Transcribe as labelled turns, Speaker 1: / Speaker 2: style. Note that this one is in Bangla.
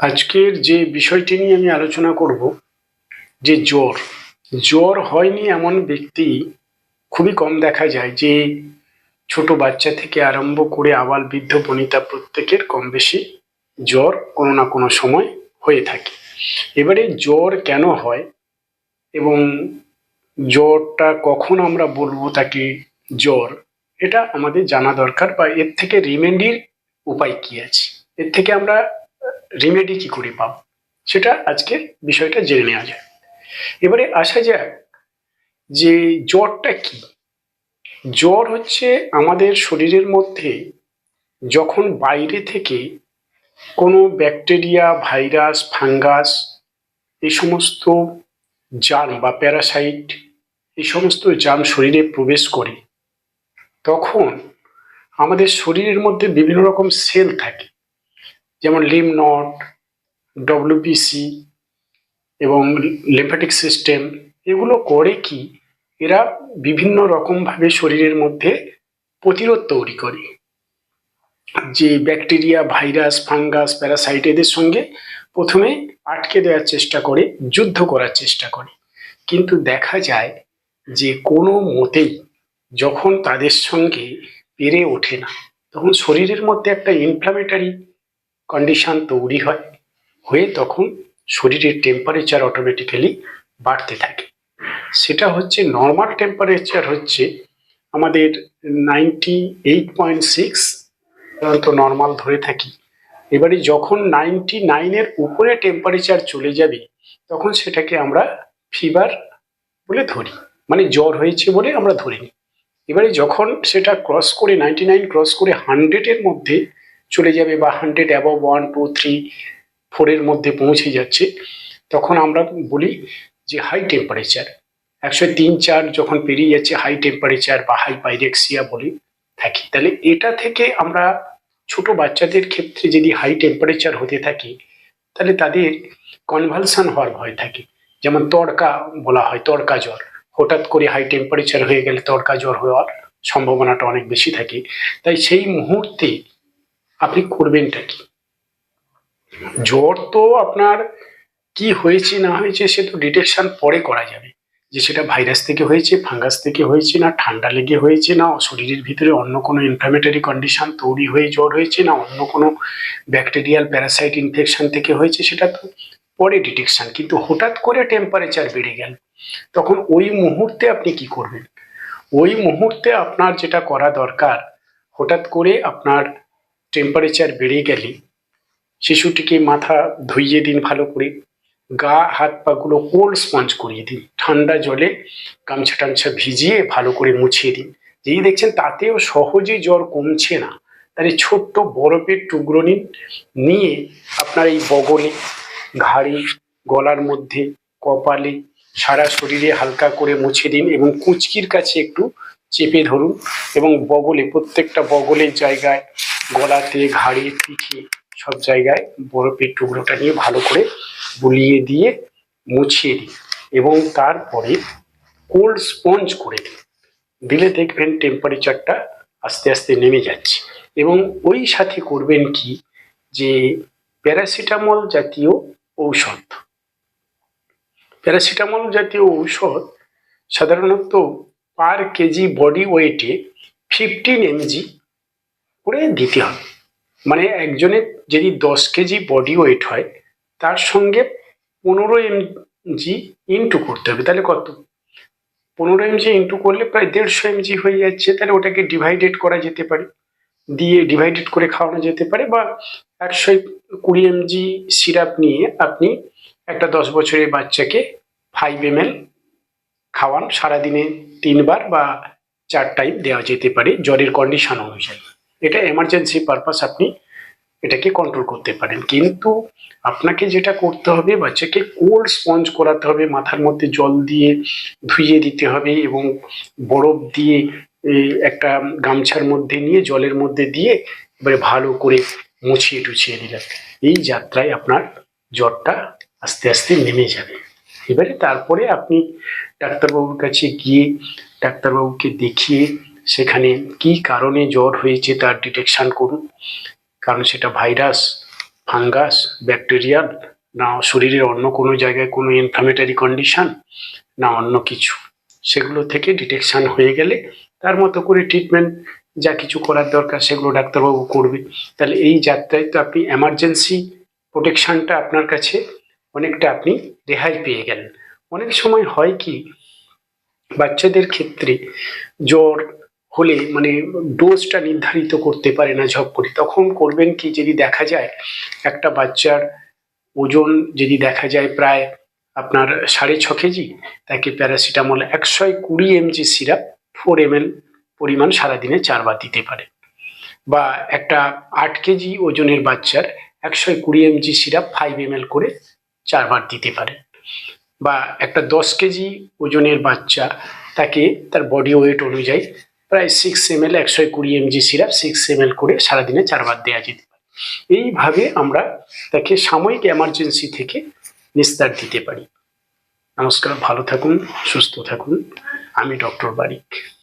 Speaker 1: আজকের যে বিষয়টি নিয়ে আমি আলোচনা করব, যে জ্বর। জ্বর হয়নি এমন ব্যক্তি খুবই কম দেখা যায় যে ছোট বাচ্চা থেকে আরম্ভ করে আবাল বৃদ্ধ বনিতা প্রত্যেকের কম বেশি জ্বর কোনো না কোনো সময় হয়ে থাকে। এবারে জ্বর কেন হয় এবং জ্বরটা কখন আমরা বলব তাকে জ্বর, এটা আমাদের জানা দরকার বা এর থেকে রিমেডির উপায় কি আছে? এর থেকে আমরা রিমেডি কি করে পাব? সেটা আজকে বিষয়টা জেনে নেওয়া যায়। এবারে আসা যাক যে জ্বরটা কি। জ্বর হচ্ছে আমাদের শরীরের মধ্যে যখন বাইরে থেকে কোনো ব্যাকটেরিয়া, ভাইরাস, ফাঙ্গাস এই সমস্ত জার্ম বা প্যারাসাইট এই সমস্ত জার্ম শরীরে প্রবেশ করে, তখন আমাদের শরীরের মধ্যে বিভিন্ন রকম সেল থাকে। যেমন লিম নট ডব্লিউবিসি এবং লিম্ফ্যাটিক সিস্টেম এগুলো করে কি এরা বিভিন্ন রকমভাবে শরীরের মধ্যে প্রতিরোধ তৈরি করে। যে ব্যাকটেরিয়া ভাইরাস ফাঙ্গাস প্যারাসাইট এদের সঙ্গে প্রথমে আটকে দেওয়ার চেষ্টা করে, যুদ্ধ করার চেষ্টা করে। কিন্তু দেখা যায় যে কোনো মতেই যখন তাদের সঙ্গে পেরে ওঠে না, তখন শরীরের মধ্যে একটা ইনফ্লামেটারি কন্ডিশন তৈরি হয়, হয়ে তখন শরীরের টেম্পারেচার অটোমেটিক্যালি বাড়তে থাকে। সেটা হচ্ছে নর্মাল টেম্পারেচার হচ্ছে আমাদের নাইনটি এইট পয়েন্ট সিক্স সাধারণত নর্মাল ধরে থাকি। এবারে যখন নাইনটি নাইনের উপরে টেম্পারেচার চলে যাবে, তখন সেটাকে আমরা ফিভার বলে ধরি। মানে জ্বর হয়েছে বলে আমরা ধরি নিই এবারে যখন সেটা ক্রস করে নাইনটি নাইন ক্রস করে হান্ড্রেডের মধ্যে চলে যাবে বা hundred above one two three ফোরের মধ্যে পৌঁছে যাচ্ছে, তখন আমরা বলি যে হাই টেম্পারেচার একশো তিন চার যখন পেরিয়ে যাচ্ছে হাই টেম্পারেচার বা হাই পাইরেক্সিয়া বলে থাকি। তাহলে এটা থেকে আমরা ছোট বাচ্চাদের ক্ষেত্রে যদি হাই টেম্পারেচার হতে থাকে, তাহলে তাদের কনভালশন হওয়ার ভয় থাকে। যেমন তড়কা বলা হয়, তড়কা জ্বর। হঠাৎ করে হাই টেম্পারেচার হয়ে গেলে তড়কা জ্বর হওয়ার সম্ভাবনাটা অনেক বেশি থাকে। তাই সেই মুহূর্তে আপনি করবেনটা কি? জ্বর তো আপনার কি হয়েছে, না হয়েছে, সে তো ডিটেকশন পরে করা যাবে। যে সেটা ভাইরাস থেকে হয়েছে ফাঙ্গাস থেকে হয়েছে, না ঠান্ডা লেগে হয়েছে, না শরীরের ভিতরে অন্য কোনো ইনফ্লামেটরি কন্ডিশন তৈরি হয়ে জ্বর হয়েছে, না অন্য কোনো ব্যাকটেরিয়াল প্যারাসাইট ইনফেকশন থেকে হয়েছে, সেটা তো পরে ডিটেকশন কিন্তু হঠাৎ করে টেম্পারেচার বেড়ে গেল, তখন ওই মুহূর্তে আপনি কি করবেন? ওই মুহূর্তে আপনার যেটা করা দরকার, হঠাৎ করে আপনার টেম্পারেচার বেড়ে গেলে শিশুটিকে মাথা ধুইয়ে দিন ভালো করে, গা, হাত পাগুলো কোল্ড স্পঞ্জ করিয়ে দিন। ঠান্ডা জলে গামছা টামছা ভিজিয়ে ভালো করে মুছিয়ে দিন। যেই দেখছেন তাতেও সহজে জ্বর কমছে না। তাহলে ছোট্ট বরফের টুকরো নিন, নিয়ে আপনার এই বগলে, ঘাড়ি, গলার মধ্যে, কপালে, সারা শরীরে হালকা করে মুছে দিন এবং কুচকির কাছে একটু চেপে ধরুন এবং বগলে, প্রত্যেকটা বগলের জায়গায় গলাতে, ঘাড়ি, পিঠে সব জায়গায় বরফের টুকরোটা নিয়ে ভালো করে বুলিয়ে দিয়ে মুছিয়ে দিন এবং তারপরে কোল্ড স্পঞ্জ করে দিন দিলে দেখবেন টেম্পারেচারটা আস্তে আস্তে নেমে যাচ্ছে। এবং ওই সাথে করবেন কি? যে প্যারাসিটামল জাতীয় ঔষধ। প্যারাসিটামল জাতীয় ঔষধ সাধারণত পার কেজি বডি ওয়েটে ফিফটিন এমজি করে দিতে হবে। মানে একজনের যদি দশ কেজি বডি ওয়েট হয়, তার সঙ্গে পনেরো এমজি ইন্টু করতে হবে। তাহলে কত? পনেরো এমজি ইন্টু করলে প্রায় দেড়শো এমজি হয়ে যাচ্ছে। তাহলে ওটাকে ডিভাইডেড করা যেতে পারে। দিয়ে ডিভাইডেড করে খাওয়ানো যেতে পারে বা একশো কুড়ি এমজি সিরাপ নিয়ে আপনি একটা দশ বছরের বাচ্চাকে ফাইভ এম এল খাওয়ান। সারাদিনে তিনবার বা চার টাইম দেওয়া যেতে পারে, জ্বরের কন্ডিশন অনুযায়ী। এটা এমার্জেন্সি পারপাস আপনি এটাকে কন্ট্রোল করতে পারেন। কিন্তু আপনাকে যেটা করতে হবে, বাচ্চাকে কোল্ড স্পঞ্জ করাতে হবে, মাথার মধ্যে জল দিয়ে ধুইয়ে দিতে হবে এবং বরফ দিয়ে একটা গামছার মধ্যে নিয়ে জলের মধ্যে দিয়ে এবারে ভালো করে মুছিয়ে টুছিয়ে দিলেন এই যাত্রায় আপনার জ্বরটা আস্তে আস্তে নেমে যাবে। এবারে তারপরে আপনি ডাক্তারবাবুর কাছে গিয়ে ডাক্তারবাবুকে দেখিয়ে সেখানে কি কারণে জ্বর হয়েছে তার ডিটেকশান করুন। কারণ সেটা ভাইরাস ফাঙ্গাস ব্যাকটেরিয়াল না শরীরের অন্য কোনো জায়গায় কোনো ইনফ্লামেটারি কন্ডিশন না অন্য কিছু। সেগুলো থেকে ডিটেকশান হয়ে গেলে তার মতো করে ট্রিটমেন্ট যা কিছু করার দরকার সেগুলো ডাক্তারবাবু করবে। তাহলে এই যাত্রায় তো আপনি এমার্জেন্সি প্রোটেকশানটা আপনার কাছে অনেকটা আপনি রেহাই পেয়ে গেলেন। অনেক সময় হয় কি, বাচ্চাদের ক্ষেত্রে জ্বর হলে মানে ডোজটা নির্ধারিত করতে পারে না ঝপ করে। তখন করবেন কি? যদি দেখা যায় একটা বাচ্চার ওজন যদি দেখা যায় প্রায় আপনার সাড়ে ছ কেজি, তাকে প্যারাসিটামল একশো কুড়ি এমজি সিরাপ ফোর এম পরিমাণ সারাদিনে চারবার দিতে পারে। বা একটা আট কেজি ওজনের বাচ্চার একশো কুড়ি এমজি সিরাপ ফাইভ এম করে চারবার দিতে পারে। বা একটা দশ কেজি ওজনের বাচ্চা, তাকে তার বডি ওয়েট অনুযায়ী প্রায় সিক্স এম এল একশো কুড়ি MG syrup six M L করে সারাদিনে চারবার দেওয়া যেতে পারে। এইভাবে আমরা তাকে সাময়িক এমার্জেন্সি থেকে নিস্তার দিতে পারি। নমস্কার, ভালো থাকুন, সুস্থ থাকুন। আমি ডক্টর বারিক।